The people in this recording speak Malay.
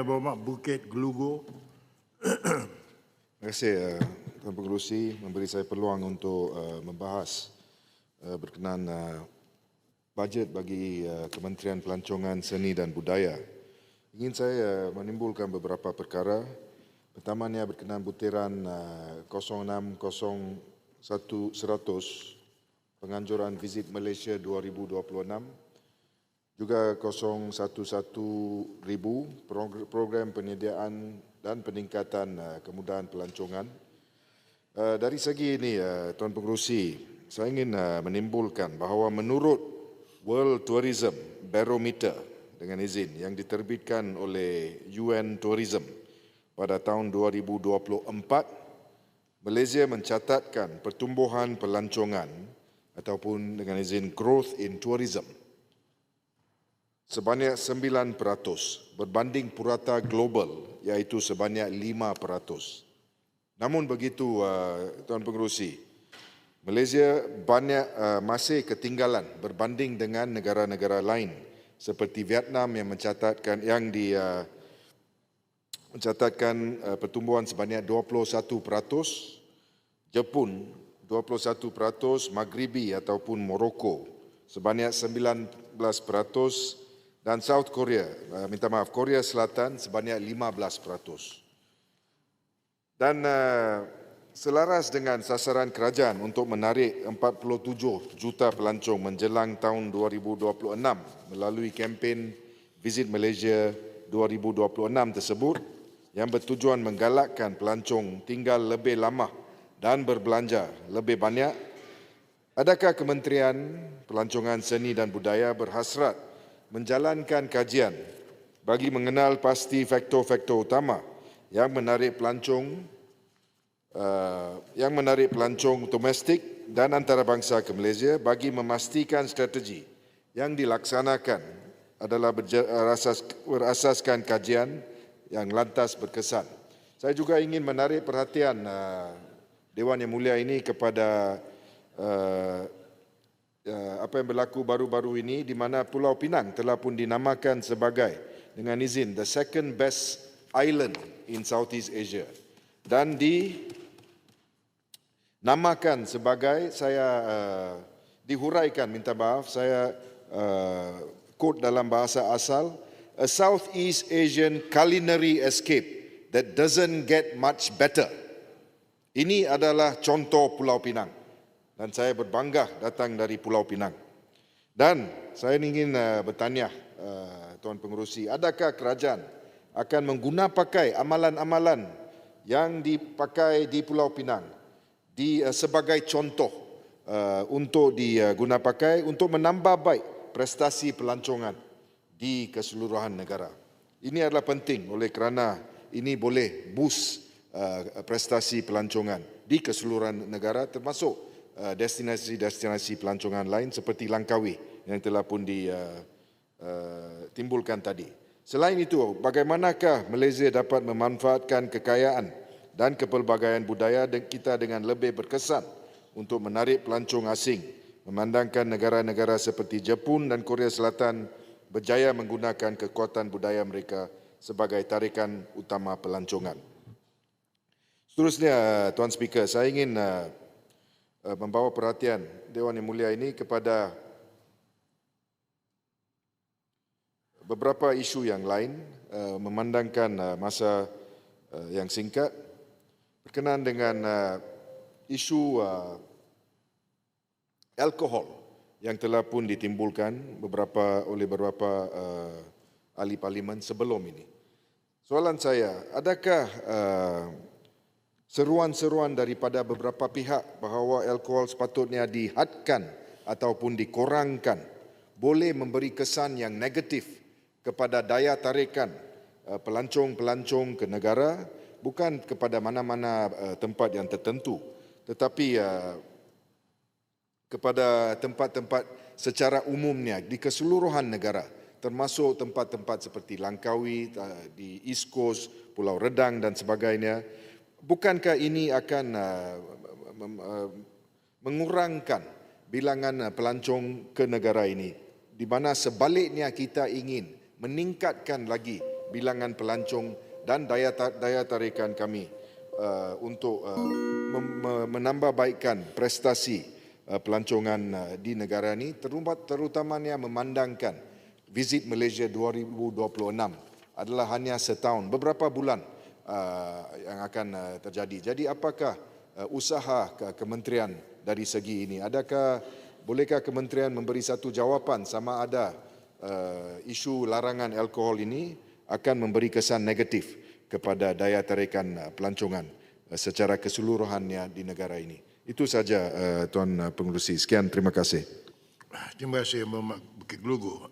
Bapak Bukit Gelugu. Terima kasih uh, Tuan Pengerusi memberi saya peluang untuk uh, membahas uh, berkenaan bajet bagi Kementerian Pelancongan Seni dan Budaya. Ingin saya menimbulkan beberapa perkara. Pertamanya berkenaan butiran uh, 0601 100 penganjuran visit Malaysia 2026 juga 011 ribu progr- program penyediaan dan peningkatan uh, kemudahan pelancongan. Uh, dari segi ini, uh, Tuan Pengerusi, saya ingin menimbulkan bahawa menurut World Tourism Barometer dengan izin yang diterbitkan oleh UN Tourism pada tahun 2024, Malaysia mencatatkan pertumbuhan pelancongan ataupun dengan izin growth in tourism sebanyak 9% berbanding purata global iaitu sebanyak 5%. Namun begitu uh, Tuan Pengerusi, Malaysia banyak uh, masih ketinggalan berbanding dengan negara-negara lain seperti Vietnam yang mencatatkan yang di uh, mencatatkan uh, pertumbuhan sebanyak 21%, Jepun 21%, Maghribi ataupun Morocco sebanyak 19% dan South Korea, uh, minta maaf, Korea Selatan sebanyak 15%. Dan uh, selaras dengan sasaran kerajaan untuk menarik 47 juta pelancong menjelang tahun 2026 melalui kempen Visit Malaysia 2026 tersebut yang bertujuan menggalakkan pelancong tinggal lebih lama dan berbelanja lebih banyak, adakah Kementerian Pelancongan Seni dan Budaya berhasrat menjalankan kajian bagi mengenal pasti faktor-faktor utama yang menarik pelancong uh, yang menarik pelancong domestik dan antarabangsa ke Malaysia bagi memastikan strategi yang dilaksanakan adalah berasas, berasaskan kajian yang lantas berkesan. Saya juga ingin menarik perhatian uh, Dewan Yang Mulia ini kepada uh, uh, apa yang berlaku baru-baru ini di mana Pulau Pinang telah pun dinamakan sebagai dengan izin the second best island in Southeast Asia dan di namakan sebagai saya uh, dihuraikan minta maaf saya uh, quote dalam bahasa asal a Southeast Asian culinary escape that doesn't get much better. Ini adalah contoh Pulau Pinang dan saya berbangga datang dari Pulau Pinang. Dan saya ingin uh, bertanya uh, Tuan Pengerusi, adakah kerajaan akan mengguna pakai amalan-amalan yang dipakai di Pulau Pinang di uh, sebagai contoh uh, untuk diguna pakai untuk menambah baik prestasi pelancongan di keseluruhan negara. Ini adalah penting oleh kerana ini boleh boost uh, prestasi pelancongan di keseluruhan negara termasuk destinasi-destinasi pelancongan lain seperti Langkawi yang telah pun ditimbulkan tadi. Selain itu, bagaimanakah Malaysia dapat memanfaatkan kekayaan dan kepelbagaian budaya kita dengan lebih berkesan untuk menarik pelancong asing, memandangkan negara-negara seperti Jepun dan Korea Selatan berjaya menggunakan kekuatan budaya mereka sebagai tarikan utama pelancongan. Seterusnya, Tuan Speaker, saya ingin uh, uh, membawa perhatian Dewan Yang Mulia ini kepada beberapa isu yang lain uh, memandangkan uh, masa yang singkat berkenaan dengan isu alkohol yang telah pun ditimbulkan beberapa oleh beberapa ahli parlimen sebelum ini. Soalan saya, adakah seruan-seruan daripada beberapa pihak bahawa alkohol sepatutnya dihadkan ataupun dikurangkan boleh memberi kesan yang negatif kepada daya tarikan uh, pelancong-pelancong ke negara bukan kepada mana-mana uh, tempat yang tertentu tetapi uh, kepada tempat-tempat secara umumnya di keseluruhan negara termasuk tempat-tempat seperti Langkawi di East Coast, Pulau Redang dan sebagainya. Bukankah ini akan uh, uh, mengurangkan bilangan uh, pelancong ke negara ini? Di mana sebaliknya kita ingin meningkatkan lagi bilangan pelancong dan daya daya tarikan kami untuk menambah baikkan prestasi pelancongan di negara ini terutama terutamanya memandangkan visit Malaysia 2026 adalah hanya setahun. Beberapa bulan yang akan uh, terjadi. Jadi apakah uh, usaha ke- kementerian dari segi ini? Adakah bolehkah kementerian memberi satu jawapan sama ada uh, isu larangan alkohol ini akan memberi kesan negatif kepada daya tarikan uh, pelancongan uh, secara keseluruhannya di negara ini. Itu saja uh, Tuan uh, Pengerusi. Sekian terima kasih. Terima kasih Bukit Gelugu.